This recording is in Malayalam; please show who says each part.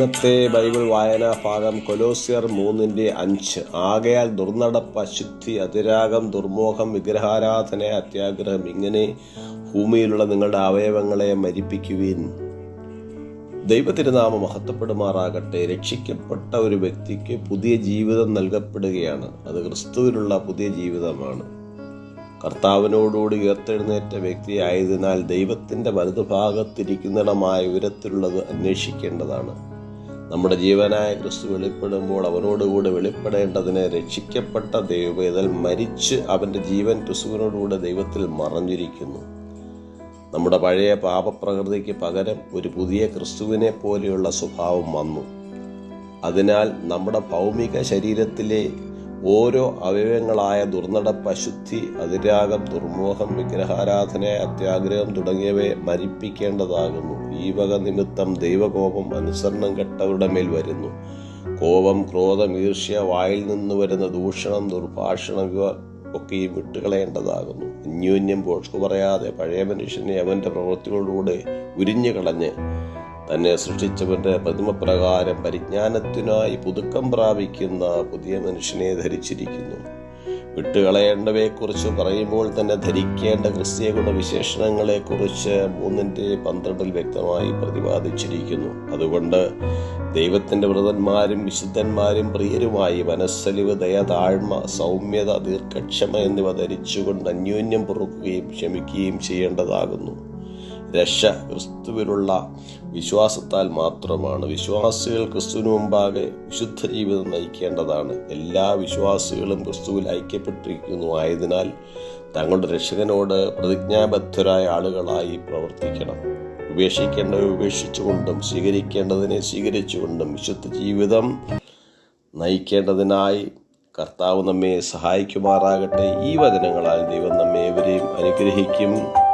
Speaker 1: ഇന്നത്തെ ബൈബിൾ വായനാ ഭാഗം കൊലോസിയർ മൂന്നിന്റെ അഞ്ച്. ആകയാൽ ദുർനടപ്പ് അശുദ്ധി അതിരാഗം ദുർമോഹം വിഗ്രഹാരാധന അത്യാഗ്രഹം ഇങ്ങനെ ഭൂമിയിലുള്ള നിങ്ങളുടെ അവയവങ്ങളെ മരിപ്പിക്കുവിൻ. ദൈവത്തിരുനാമം മഹത്വപ്പെടുമാറാകട്ടെ. രക്ഷിക്കപ്പെട്ട ഒരു വ്യക്തിക്ക് പുതിയ ജീവിതം നൽകപ്പെടുകയാണ്. അത് ക്രിസ്തുവിലുള്ള പുതിയ ജീവിതമാണ്. കർത്താവിനോടുകൂടി ഉയർത്തെഴുന്നേറ്റ വ്യക്തിയായതിനാൽ ദൈവത്തിന്റെ വലതുഭാഗത്തിരിക്കുന്നിടമായ ഉയരത്തിലുള്ളത് അന്വേഷിക്കേണ്ടതാണ്. നമ്മുടെ ജീവനായ ക്രിസ്തു വെളിപ്പെടുമ്പോൾ അവനോടുകൂടെ വെളിപ്പെടേണ്ടതിന് രക്ഷിക്കപ്പെട്ട ദൈവവേദൽ മരിച്ച് അവന്റെ ജീവൻ ക്രിസ്തുവിനോടുകൂടെ ദൈവത്തിൽ മറഞ്ഞിരിക്കുന്നു. നമ്മുടെ പഴയ പാപപ്രകൃതിക്ക് പകരം ഒരു പുതിയ ക്രിസ്തുവിനെ പോലെയുള്ള സ്വഭാവം വന്നു. അതിനാൽ നമ്മുടെ ഭൗമിക ശരീരത്തിലെ ഓരോ അവയവങ്ങളായ ദുർനടപ്പ് അശുദ്ധി അതിരാഗം ദുർമോഹം വിഗ്രഹാരാധന അത്യാഗ്രഹം തുടങ്ങിയവയെ മരിപ്പിക്കേണ്ടതാകുന്നു. ഈ വക നിമിത്തം ദൈവകോപം അനുസരണം കെട്ടവരുടെ മേൽ വരുന്നു. കോപം ക്രോധം ഈർഷ്യ വായിൽ നിന്ന് വരുന്ന ദൂഷണം ദുർഭാഷണം ഇവ ഒക്കെയും വിട്ടുകളയേണ്ടതാകുന്നു. അന്യോന്യം പോഷ്കു പറയാതെ പഴയ മനുഷ്യനെ അവന്റെ പ്രവൃത്തികളിലൂടെ ഉരിഞ്ഞു കളഞ്ഞ് തന്നെ സൃഷ്ടിച്ചവന്റെ പ്രതിമപ്രകാരം പരിജ്ഞാനത്തിനായി പുതുക്കം പ്രാപിക്കുന്ന പുതിയ മനുഷ്യനെ ധരിച്ചിരിക്കുന്നു. വിട്ടുകളയേണ്ടവയെക്കുറിച്ച് പറയുമ്പോൾ തന്നെ ധരിക്കേണ്ട ക്രിസ്തീയ ഗുണവിശേഷണങ്ങളെക്കുറിച്ച് മൂന്നിന്റെ പന്ത്രണ്ടിൽ വ്യക്തമായി പ്രതിപാദിച്ചിരിക്കുന്നു. അതുകൊണ്ട് ദൈവത്തിന്റെ വ്രതന്മാരും വിശുദ്ധന്മാരും പ്രിയരുമായി മനസ്സലിവ് ദയ താഴ്മ സൗമ്യത ദീർഘക്ഷമ എന്നിവ ധരിച്ചുകൊണ്ട് അന്യോന്യം പൊറുക്കുകയും ക്ഷമിക്കുകയും ചെയ്യേണ്ടതാകുന്നു. രക്ഷ ക്രിസ്തുവിലുള്ള വിശ്വാസത്താൽ മാത്രമാണ്. വിശ്വാസികൾ ക്രിസ്തുവിന് മുമ്പാകെ വിശുദ്ധ ജീവിതം നയിക്കേണ്ടതാണ്. എല്ലാ വിശ്വാസികളും ക്രിസ്തുവിൽ ഐക്യപ്പെട്ടിരിക്കുന്നു ആയതിനാൽ തങ്ങളുടെ രക്ഷകനോട് പ്രതിജ്ഞാബദ്ധരായ ആളുകളായി പ്രവർത്തിക്കണം. ഉപേക്ഷിക്കേണ്ടവ ഉപേക്ഷിച്ചുകൊണ്ടും സ്വീകരിക്കേണ്ടതിനെ സ്വീകരിച്ചുകൊണ്ടും വിശുദ്ധ ജീവിതം നയിക്കേണ്ടതിനായി കർത്താവ് നമ്മെ സഹായിക്കുമാറാകട്ടെ. ഈ വചനങ്ങളാൽ ദൈവം നമ്മെ ഏവരെയും അനുഗ്രഹിക്കും.